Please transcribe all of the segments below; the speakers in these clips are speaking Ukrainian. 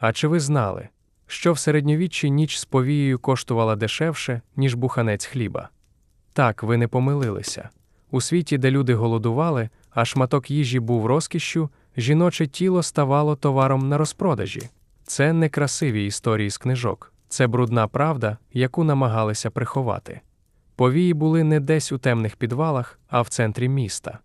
А чи ви знали, що в середньовіччі ніч з повією коштувала дешевше, ніж буханець хліба? Так, ви не помилилися. У світі, де люди голодували, а шматок їжі був розкішшю, жіноче тіло ставало товаром на розпродажі. Це не красиві історії з книжок, це брудна правда, яку намагалися приховати. Повії були не десь у темних підвалах, а в центрі міста.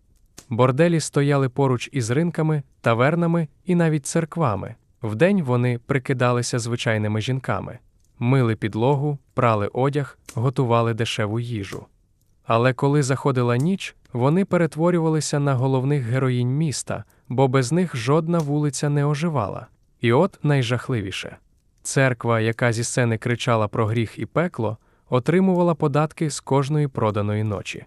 Борделі стояли поруч із ринками, тавернами і навіть церквами. Вдень вони прикидалися звичайними жінками, мили підлогу, прали одяг, готували дешеву їжу. Але коли заходила ніч, вони перетворювалися на головних героїнь міста, бо без них жодна вулиця не оживала. І от найжахливіше церква, яка зі сцени кричала про гріх і пекло, отримувала податки з кожної проданої ночі.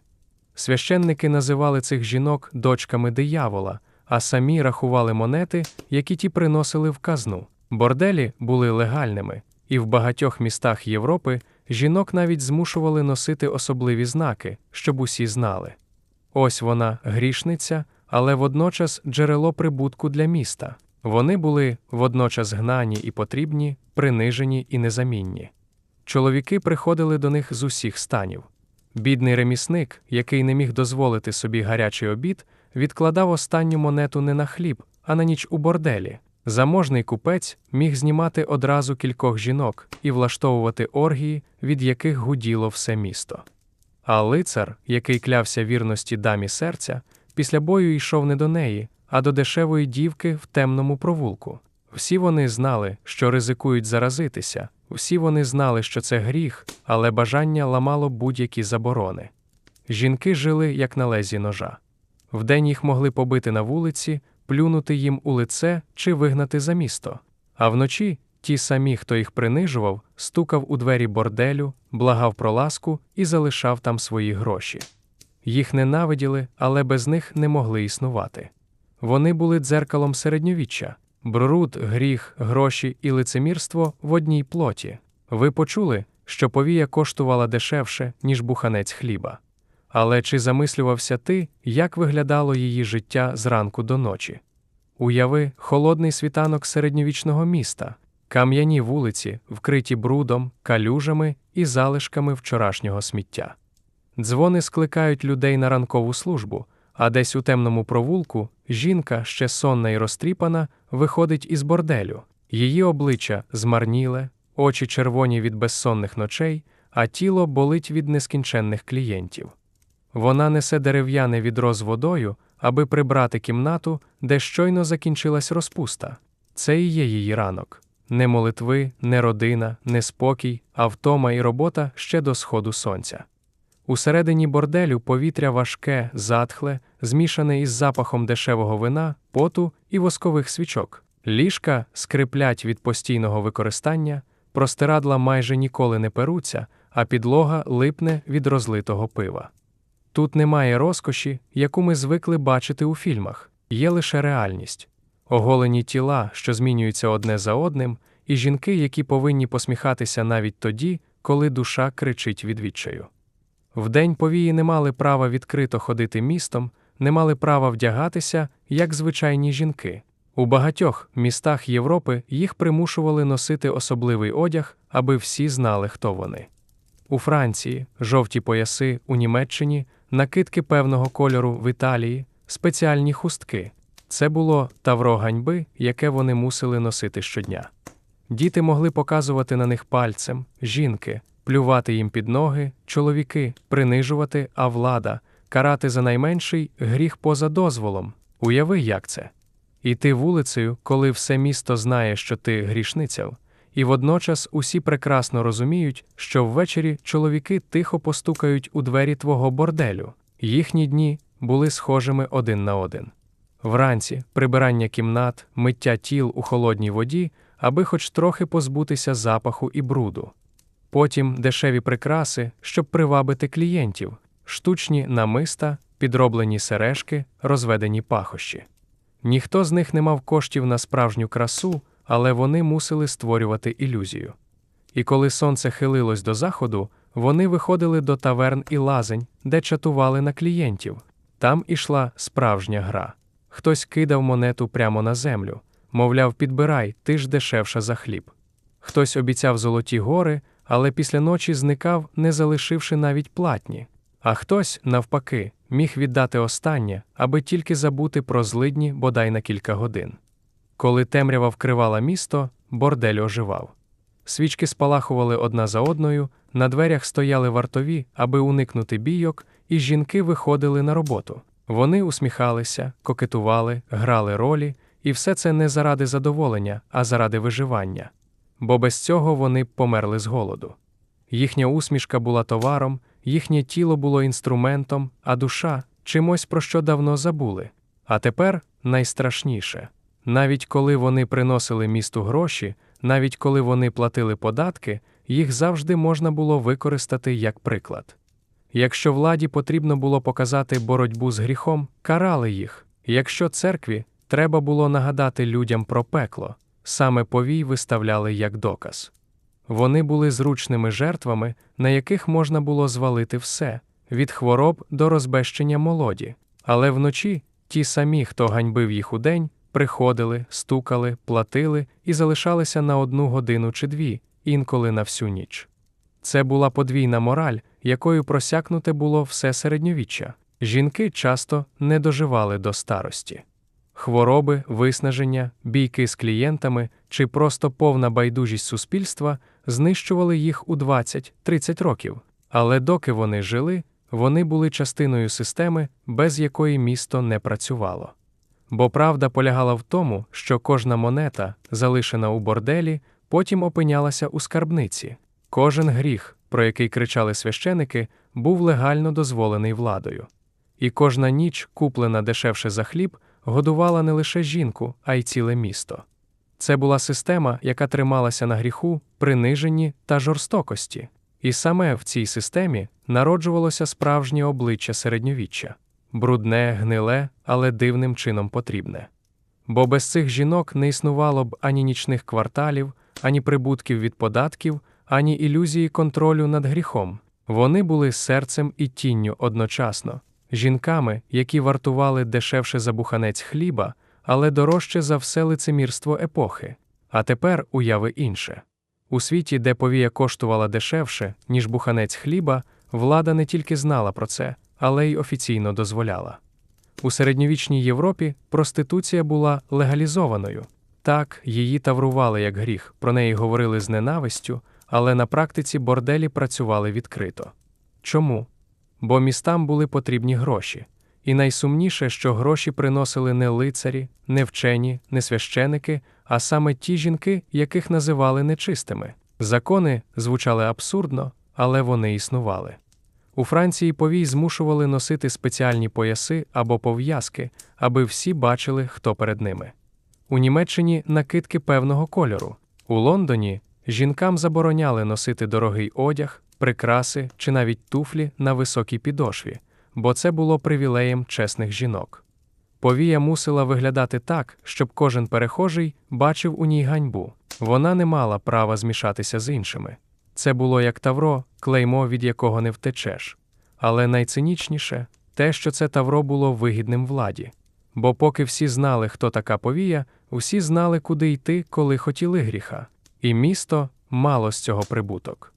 Священники називали цих жінок дочками диявола, а самі рахували монети, які ті приносили в казну. Борделі були легальними, і в багатьох містах Європи жінок навіть змушували носити особливі знаки, щоб усі знали. Ось вона грішниця, але водночас джерело прибутку для міста. Вони були водночас гнані і потрібні, принижені і незамінні. Чоловіки приходили до них з усіх станів. Бідний ремісник, який не міг дозволити собі гарячий обід, відкладав останню монету не на хліб, а на ніч у борделі. Заможний купець міг знімати одразу кількох жінок і влаштовувати оргії, від яких гуділо все місто. А лицар, який клявся вірності дамі серця, після бою йшов не до неї, а до дешевої дівки в темному провулку. Всі вони знали, що ризикують заразитися, всі вони знали, що це гріх, але бажання ламало будь-які заборони. Жінки жили як на лезі ножа. Вдень їх могли побити на вулиці, плюнути їм у лице чи вигнати за місто. А вночі ті самі, хто їх принижував, стукав у двері борделю, благав про ласку і залишав там свої гроші. Їх ненавиділи, але без них не могли існувати. Вони були дзеркалом середньовіччя, бруд, гріх, гроші і лицемірство в одній плоті. Ви почули, що повія коштувала дешевше, ніж буханець хліба. Але чи замислювався ти, як виглядало її життя зранку до ночі? Уяви холодний світанок середньовічного міста, кам'яні вулиці, вкриті брудом, калюжами і залишками вчорашнього сміття. Дзвони скликають людей на ранкову службу, а десь у темному провулку жінка, ще сонна і розтріпана, виходить із борделю. Її обличчя змарніле, очі червоні від безсонних ночей, а тіло болить від нескінченних клієнтів. Вона несе дерев'яне відро з водою, аби прибрати кімнату, де щойно закінчилась розпуста. Це і є її ранок. Не молитви, не родина, не спокій, а втома і робота ще до сходу сонця. Усередині борделю повітря важке, затхле, змішане із запахом дешевого вина, поту і воскових свічок. Ліжка скриплять від постійного використання, простирадла майже ніколи не перуться, а підлога липне від розлитого пива. Тут немає розкоші, яку ми звикли бачити у фільмах, є лише реальність, оголені тіла, що змінюються одне за одним, і жінки, які повинні посміхатися навіть тоді, коли душа кричить від відчаю. Вдень повії не мали права відкрито ходити містом, не мали права вдягатися, як звичайні жінки. У багатьох містах Європи їх примушували носити особливий одяг, аби всі знали, хто вони. У Франції жовті пояси, у Німеччині, накидки певного кольору в Італії, спеціальні хустки. Це було тавро ганьби, яке вони мусили носити щодня. Діти могли показувати на них пальцем, жінки, плювати їм під ноги, чоловіки, принижувати, а влада, карати за найменший гріх поза дозволом. Уяви, як це. Іти вулицею, коли все місто знає, що ти грішниця, і водночас усі прекрасно розуміють, що ввечері чоловіки тихо постукають у двері твого борделю. Їхні дні були схожими один на один. Вранці прибирання кімнат, миття тіл у холодній воді, аби хоч трохи позбутися запаху і бруду. Потім дешеві прикраси, щоб привабити клієнтів, штучні намиста, підроблені сережки, розведені пахощі. Ніхто з них не мав коштів на справжню красу, але вони мусили створювати ілюзію. І коли сонце хилилось до заходу, вони виходили до таверн і лазень, де чатували на клієнтів. Там ішла справжня гра. Хтось кидав монету прямо на землю, мовляв, підбирай, ти ж дешевша за хліб. Хтось обіцяв золоті гори, але після ночі зникав, не залишивши навіть платні. А хтось, навпаки, міг віддати останнє, аби тільки забути про злидні бодай на кілька годин. Коли темрява вкривала місто, бордель оживав. Свічки спалахували одна за одною, на дверях стояли вартові, аби уникнути бійок, і жінки виходили на роботу. Вони усміхалися, кокетували, грали ролі, і все це не заради задоволення, а заради виживання. Бо без цього вони б померли з голоду. Їхня усмішка була товаром, їхнє тіло було інструментом, а душа чимось про що давно забули. А тепер найстрашніше навіть коли вони приносили місту гроші, навіть коли вони платили податки, їх завжди можна було використати як приклад. Якщо владі потрібно було показати боротьбу з гріхом, карали їх. Якщо церкві треба було нагадати людям про пекло, саме повій виставляли як доказ. Вони були зручними жертвами, на яких можна було звалити все від хвороб до розбещення молоді. Але вночі ті самі, хто ганьбив їх удень, приходили, стукали, платили і залишалися на одну годину чи дві, інколи на всю ніч. Це була подвійна мораль, якою просякнуте було все середньовіччя. Жінки часто не доживали до старості. Хвороби, виснаження, бійки з клієнтами чи просто повна байдужість суспільства знищували їх у 20-30 років. Але доки вони жили, вони були частиною системи, без якої місто не працювало. Бо правда полягала в тому, що кожна монета, залишена у борделі, потім опинялася у скарбниці. Кожен гріх, про який кричали священики, був легально дозволений владою. І кожна ніч, куплена дешевше за хліб, годувала не лише жінку, а й ціле місто. Це була система, яка трималася на гріху, приниженні та жорстокості. І саме в цій системі народжувалося справжнє обличчя середньовіччя брудне, гниле, але дивним чином потрібне. Бо без цих жінок не існувало б ані нічних кварталів, ані прибутків від податків, ані ілюзії контролю над гріхом. Вони були серцем і тінню одночасно, жінками, які вартували дешевше за буханець хліба, але дорожче за все лицемірство епохи. А тепер уяви інше. У світі, де повія коштувала дешевше, ніж буханець хліба, влада не тільки знала про це, але й офіційно дозволяла. У середньовічній Європі проституція була легалізованою. Так, її таврували як гріх, про неї говорили з ненавистю, але на практиці борделі працювали відкрито. Чому? Бо містам були потрібні гроші. І найсумніше, що гроші приносили не лицарі, не вчені, не священики, а саме ті жінки, яких називали нечистими. Закони звучали абсурдно, але вони існували. У Франції повій змушували носити спеціальні пояси або пов'язки, аби всі бачили, хто перед ними. У Німеччині накидки певного кольору. У Лондоні жінкам забороняли носити дорогий одяг, прикраси чи навіть туфлі на високій підошві, бо це було привілеєм чесних жінок. Повія мусила виглядати так, щоб кожен перехожий бачив у ній ганьбу. Вона не мала права змішатися з іншими. Це було як тавро, клеймо, від якого не втечеш. Але найцинічніше те, що це тавро було вигідним владі. Бо поки всі знали, хто така повія, усі знали, куди йти, коли хотіли гріха, і місто мало з цього прибуток.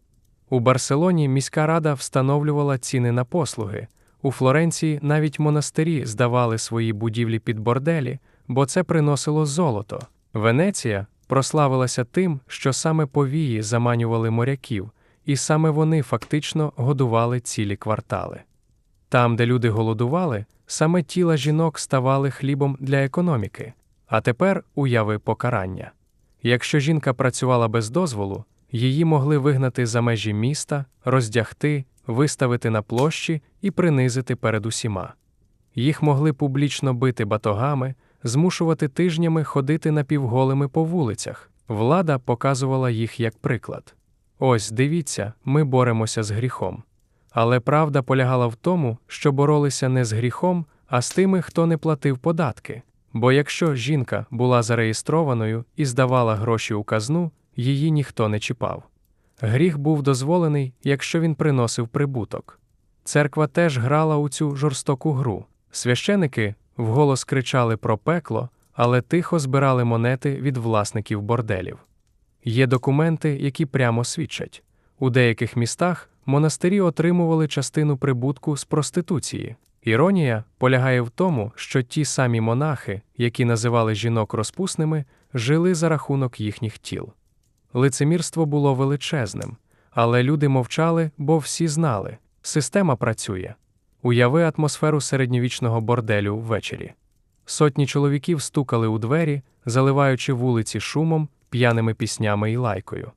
У Барселоні міська рада встановлювала ціни на послуги, у Флоренції навіть монастирі здавали свої будівлі під борделі, бо це приносило золото. Венеція прославилася тим, що саме повії заманювали моряків, і саме вони фактично годували цілі квартали. Там, де люди голодували, саме тіла жінок ставали хлібом для економіки, а тепер уяви покарання. Якщо жінка працювала без дозволу, її могли вигнати за межі міста, роздягти, виставити на площі і принизити перед усіма. Їх могли публічно бити батогами, змушувати тижнями ходити напівголими по вулицях. Влада показувала їх як приклад. Ось дивіться, ми боремося з гріхом. Але правда полягала в тому, що боролися не з гріхом, а з тими, хто не платив податки. Бо якщо жінка була зареєстрованою і здавала гроші у казну, її ніхто не чіпав. Гріх був дозволений, якщо він приносив прибуток. Церква теж грала у цю жорстоку гру. Священики вголос кричали про пекло, але тихо збирали монети від власників борделів. Є документи, які прямо свідчать у деяких містах монастирі отримували частину прибутку з проституції. Іронія полягає в тому, що ті самі монахи, які називали жінок розпусними, жили за рахунок їхніх тіл. Лицемірство було величезним, але люди мовчали, бо всі знали система працює. Уяви атмосферу середньовічного борделю ввечері. Сотні чоловіків стукали у двері, заливаючи вулиці шумом, п'яними піснями і лайкою.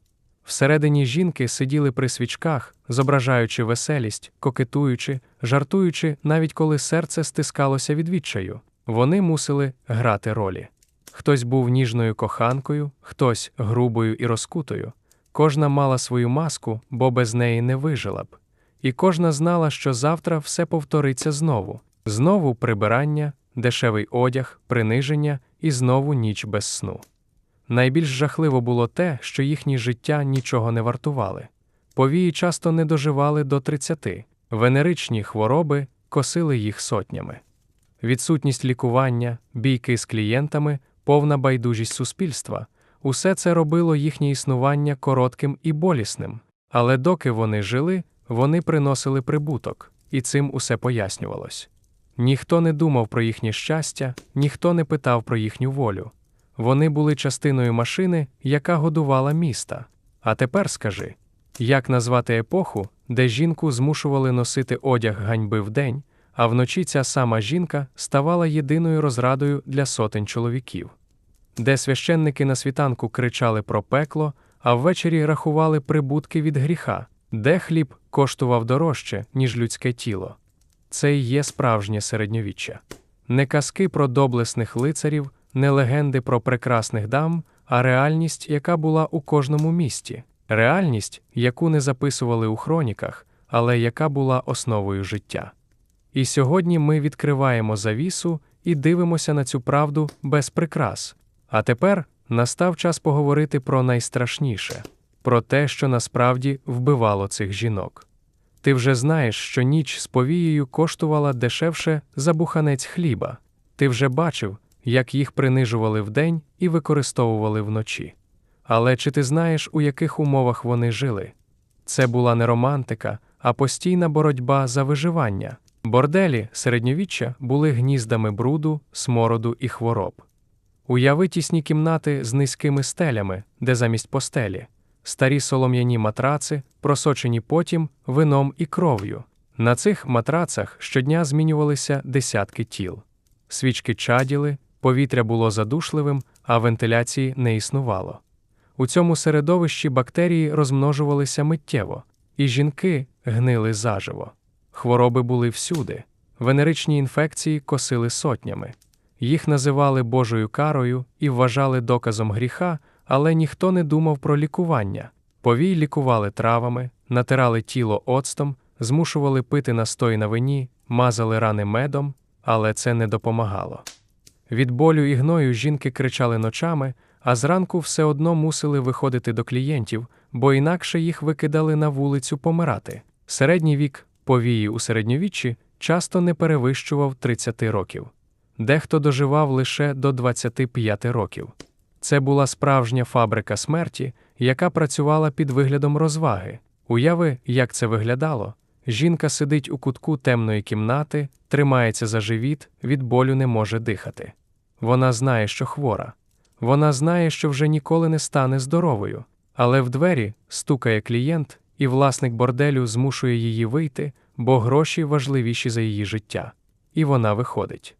Всередині жінки сиділи при свічках, зображаючи веселість, кокетуючи, жартуючи, навіть коли серце стискалося від відчаю. Вони мусили грати ролі. Хтось був ніжною коханкою, хтось грубою і розкутою. Кожна мала свою маску, бо без неї не вижила б. І кожна знала, що завтра все повториться знову: знову прибирання, дешевий одяг, приниження і знову ніч без сну. Найбільш жахливо було те, що їхні життя нічого не вартували. Повії часто не доживали до 30, венеричні хвороби косили їх сотнями. Відсутність лікування, бійки з клієнтами, повна байдужість суспільства усе це робило їхнє існування коротким і болісним. Але доки вони жили, вони приносили прибуток, і цим усе пояснювалось. Ніхто не думав про їхнє щастя, ніхто не питав про їхню волю. Вони були частиною машини, яка годувала міста. А тепер скажи як назвати епоху, де жінку змушували носити одяг ганьби вдень, а вночі ця сама жінка ставала єдиною розрадою для сотень чоловіків, де священники на світанку кричали про пекло, а ввечері рахували прибутки від гріха, де хліб коштував дорожче, ніж людське тіло. Це і є справжнє середньовіччя. Не казки про доблесних лицарів, не легенди про прекрасних дам, а реальність, яка була у кожному місті, реальність, яку не записували у хроніках, але яка була основою життя. І сьогодні ми відкриваємо завісу і дивимося на цю правду без прикрас. А тепер настав час поговорити про найстрашніше про те, що насправді вбивало цих жінок. Ти вже знаєш, що ніч з повією коштувала дешевше за буханець хліба, ти вже бачив, як їх принижували вдень і використовували вночі. Але чи ти знаєш, у яких умовах вони жили? Це була не романтика, а постійна боротьба за виживання. Борделі середньовіччя були гніздами бруду, смороду і хвороб. Уяви тісні кімнати з низькими стелями, де замість постелі, старі солом'яні матраци, просочені потім, вином і кров'ю. На цих матрацах щодня змінювалися десятки тіл. Свічки чаділи, повітря було задушливим, а вентиляції не існувало. У цьому середовищі бактерії розмножувалися миттєво, і жінки гнили заживо. Хвороби були всюди, венеричні інфекції косили сотнями. Їх називали Божою карою і вважали доказом гріха, але ніхто не думав про лікування. Повій лікували травами, натирали тіло оцтом, змушували пити настой на вині, мазали рани медом, але це не допомагало. Від болю і гною жінки кричали ночами, а зранку все одно мусили виходити до клієнтів, бо інакше їх викидали на вулицю помирати. Середній вік повії у середньовіччі часто не перевищував 30 років. Дехто доживав лише до 25 років. Це була справжня фабрика смерті, яка працювала під виглядом розваги. Уяви, як це виглядало. Жінка сидить у кутку темної кімнати, тримається за живіт, від болю не може дихати. Вона знає, що хвора. Вона знає, що вже ніколи не стане здоровою, але в двері стукає клієнт, і власник борделю змушує її вийти, бо гроші важливіші за її життя. І вона виходить.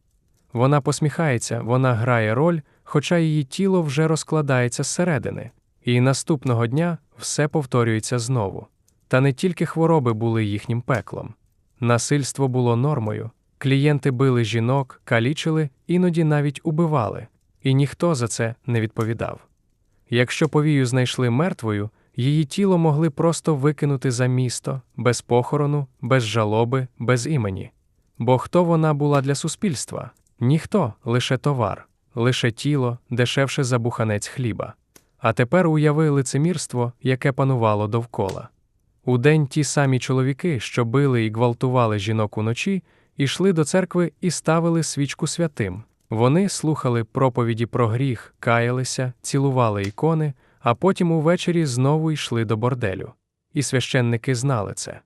Вона посміхається, вона грає роль, хоча її тіло вже розкладається зсередини, і наступного дня все повторюється знову. Та не тільки хвороби були їхнім пеклом. Насильство було нормою, клієнти били жінок, калічили, іноді навіть убивали, і ніхто за це не відповідав. Якщо повію знайшли мертвою, її тіло могли просто викинути за місто, без похорону, без жалоби, без імені. Бо хто вона була для суспільства? Ніхто, лише товар, лише тіло, дешевше за буханець хліба. А тепер уяви лицемірство, яке панувало довкола. Удень ті самі чоловіки, що били і гвалтували жінок уночі, йшли до церкви і ставили свічку святим, Вони слухали проповіді про гріх, каялися, цілували ікони, а потім увечері знову йшли до борделю. І священники знали це.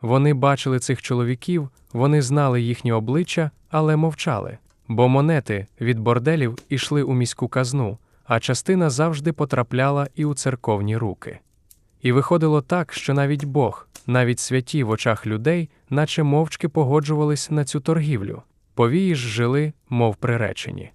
Вони бачили цих чоловіків, вони знали їхні обличчя, але мовчали, бо монети від борделів ішли у міську казну, а частина завжди потрапляла і у церковні руки. І виходило так, що навіть Бог, навіть святі в очах людей, наче мовчки погоджувались на цю торгівлю. Повії ж жили, мов приречені.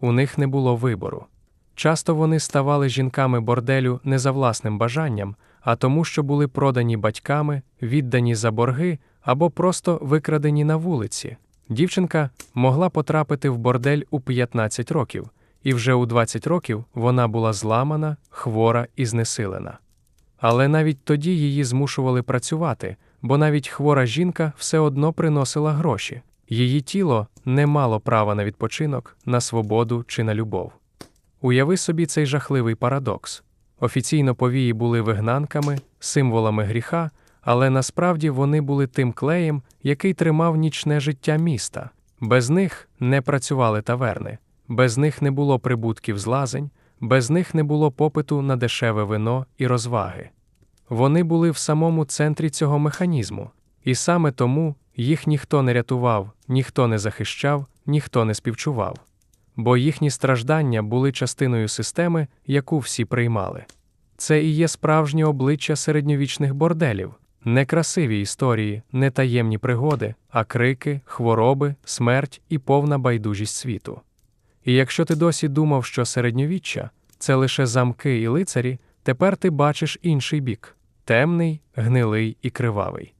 У них не було вибору. Часто вони ставали жінками борделю не за власним бажанням, а тому, що були продані батьками, віддані за борги або просто викрадені на вулиці. Дівчинка могла потрапити в бордель у 15 років, і вже у 20 років вона була зламана, хвора і знесилена. Але навіть тоді її змушували працювати, бо навіть хвора жінка все одно приносила гроші. Її тіло не мало права на відпочинок, на свободу чи на любов. Уяви собі цей жахливий парадокс. Офіційно повії були вигнанками, символами гріха, але насправді вони були тим клеєм, який тримав нічне життя міста. Без них не працювали таверни, без них не було прибутків злазень, без них не було попиту на дешеве вино і розваги. Вони були в самому центрі цього механізму, і саме тому їх ніхто не рятував, ніхто не захищав, ніхто не співчував. Бо їхні страждання були частиною системи, яку всі приймали. Це і є справжнє обличчя середньовічних борделів, не красиві історії, не таємні пригоди, а крики, хвороби, смерть і повна байдужість світу. І якщо ти досі думав, що середньовіччя це лише замки і лицарі, тепер ти бачиш інший бік темний, гнилий і кривавий.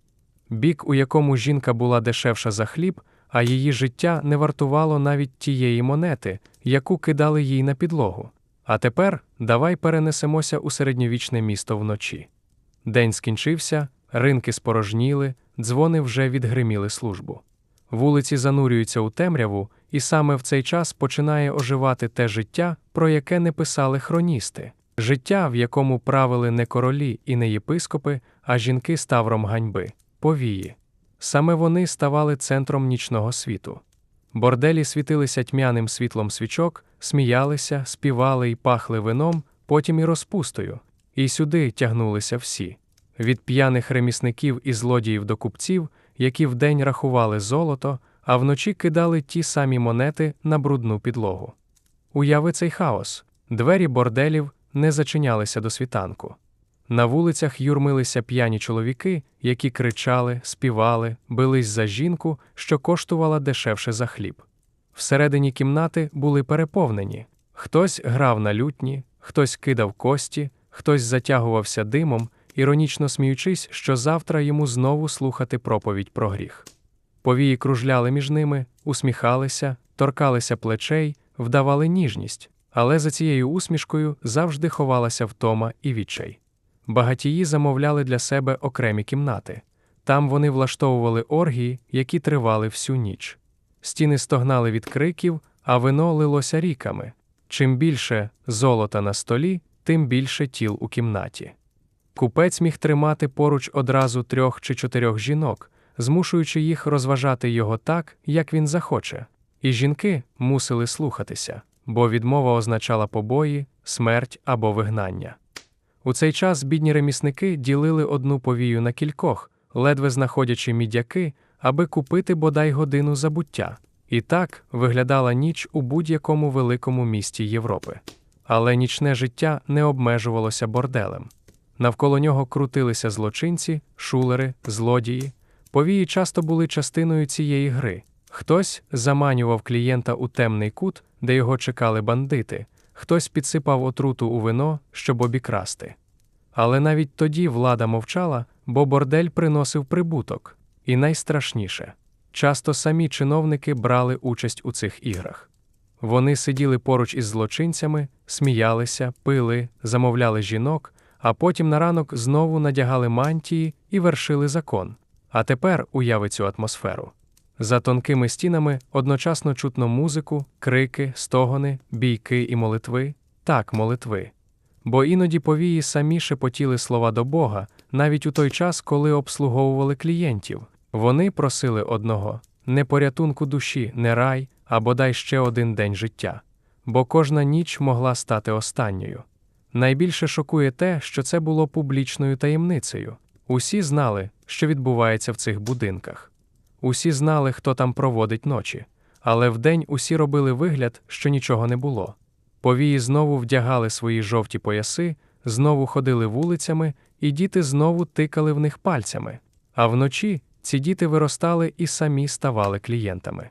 Бік, у якому жінка була дешевша за хліб, а її життя не вартувало навіть тієї монети, яку кидали їй на підлогу. А тепер давай перенесемося у середньовічне місто вночі. День скінчився, ринки спорожніли, дзвони вже відгриміли службу. Вулиці занурюються у темряву, і саме в цей час починає оживати те життя, про яке не писали хроністи, життя, в якому правили не королі і не єпископи, а жінки ставром ганьби, повії. Саме вони ставали центром нічного світу. Борделі світилися тьмяним світлом свічок, сміялися, співали і пахли вином, потім і розпустою, і сюди тягнулися всі від п'яних ремісників і злодіїв до купців, які вдень рахували золото, а вночі кидали ті самі монети на брудну підлогу. Уяви цей хаос двері борделів не зачинялися до світанку. На вулицях юрмилися п'яні чоловіки, які кричали, співали, бились за жінку, що коштувала дешевше за хліб. Всередині кімнати були переповнені хтось грав на лютні, хтось кидав кості, хтось затягувався димом, іронічно сміючись, що завтра йому знову слухати проповідь про гріх. Повії кружляли між ними, усміхалися, торкалися плечей, вдавали ніжність, але за цією усмішкою завжди ховалася втома і відчай. Багатії замовляли для себе окремі кімнати. Там вони влаштовували оргії, які тривали всю ніч. Стіни стогнали від криків, а вино лилося ріками. Чим більше золота на столі, тим більше тіл у кімнаті. Купець міг тримати поруч одразу трьох чи чотирьох жінок, змушуючи їх розважати його так, як він захоче. І жінки мусили слухатися, бо відмова означала побої, смерть або вигнання. У цей час бідні ремісники ділили одну повію на кількох, ледве знаходячи мідяки, аби купити бодай годину забуття. І так виглядала ніч у будь-якому великому місті Європи. Але нічне життя не обмежувалося борделем. Навколо нього крутилися злочинці, шулери, злодії. Повії часто були частиною цієї гри. Хтось заманював клієнта у темний кут, де його чекали бандити, хтось підсипав отруту у вино, щоб обікрасти. Але навіть тоді влада мовчала, бо бордель приносив прибуток, і найстрашніше часто самі чиновники брали участь у цих іграх. Вони сиділи поруч із злочинцями, сміялися, пили, замовляли жінок, а потім на ранок знову надягали мантії і вершили закон. А тепер уяви цю атмосферу. За тонкими стінами одночасно чутно музику, крики, стогони, бійки і молитви, так, молитви. Бо іноді повії самі шепотіли слова до Бога, навіть у той час, коли обслуговували клієнтів. Вони просили одного не порятунку душі, не рай, а бодай ще один день життя, бо кожна ніч могла стати останньою. Найбільше шокує те, що це було публічною таємницею. Усі знали, що відбувається в цих будинках. Усі знали, хто там проводить ночі, але вдень усі робили вигляд, що нічого не було. Повії знову вдягали свої жовті пояси, знову ходили вулицями, і діти знову тикали в них пальцями. А вночі ці діти виростали і самі ставали клієнтами.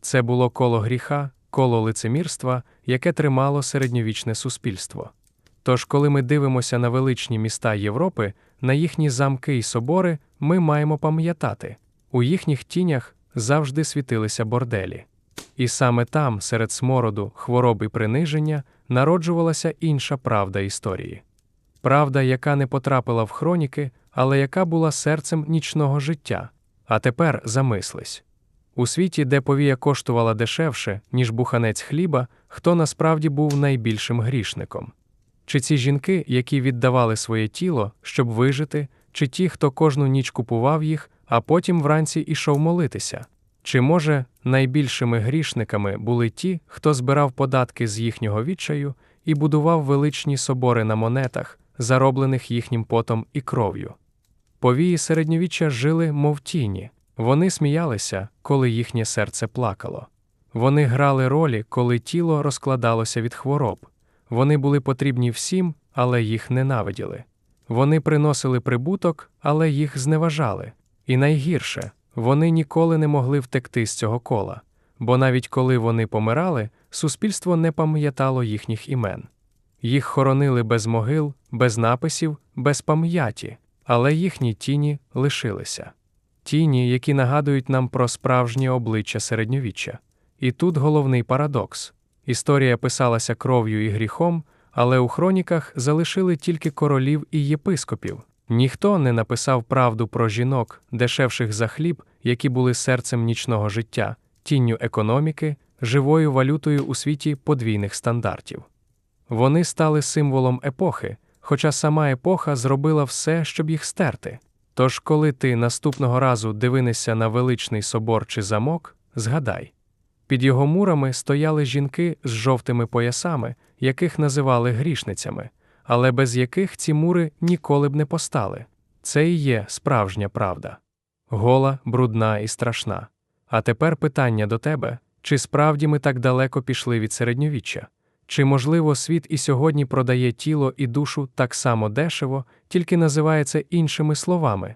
Це було коло гріха, коло лицемірства, яке тримало середньовічне суспільство. Тож, коли ми дивимося на величні міста Європи, на їхні замки і собори, ми маємо пам'ятати у їхніх тінях завжди світилися борделі. І саме там, серед смороду, хвороб і приниження, народжувалася інша правда історії. Правда, яка не потрапила в хроніки, але яка була серцем нічного життя. А тепер замислись. У світі, де повія коштувала дешевше, ніж буханець хліба, хто насправді був найбільшим грішником? Чи ці жінки, які віддавали своє тіло, щоб вижити, чи ті, хто кожну ніч купував їх, а потім вранці ішов молитися? Чи, може, найбільшими грішниками були ті, хто збирав податки з їхнього відчаю і будував величні собори на монетах, зароблених їхнім потом і кров'ю? Повії середньовіччя жили, мов тіні, вони сміялися, коли їхнє серце плакало. Вони грали ролі, коли тіло розкладалося від хвороб. Вони були потрібні всім, але їх ненавиділи. Вони приносили прибуток, але їх зневажали. І найгірше, вони ніколи не могли втекти з цього кола, бо навіть коли вони помирали, суспільство не пам'ятало їхніх імен. Їх хоронили без могил, без написів, без пам'яті, але їхні тіні лишилися. Тіні, які нагадують нам про справжнє обличчя середньовіччя. І тут головний парадокс. Історія писалася кров'ю і гріхом, але у хроніках залишили тільки королів і єпископів. Ніхто не написав правду про жінок, дешевших за хліб, які були серцем нічного життя, тінню економіки, живою валютою у світі подвійних стандартів. Вони стали символом епохи, хоча сама епоха зробила все, щоб їх стерти. Тож, коли ти наступного разу дивинешся на величний собор чи замок, згадай. Під його мурами стояли жінки з жовтими поясами, яких називали грішницями, але без яких ці мури ніколи б не постали. Це і є справжня правда. Гола, брудна і страшна. А тепер питання до тебе: чи справді ми так далеко пішли від середньовіччя? Чи, можливо, світ і сьогодні продає тіло і душу так само дешево, тільки називає це іншими словами?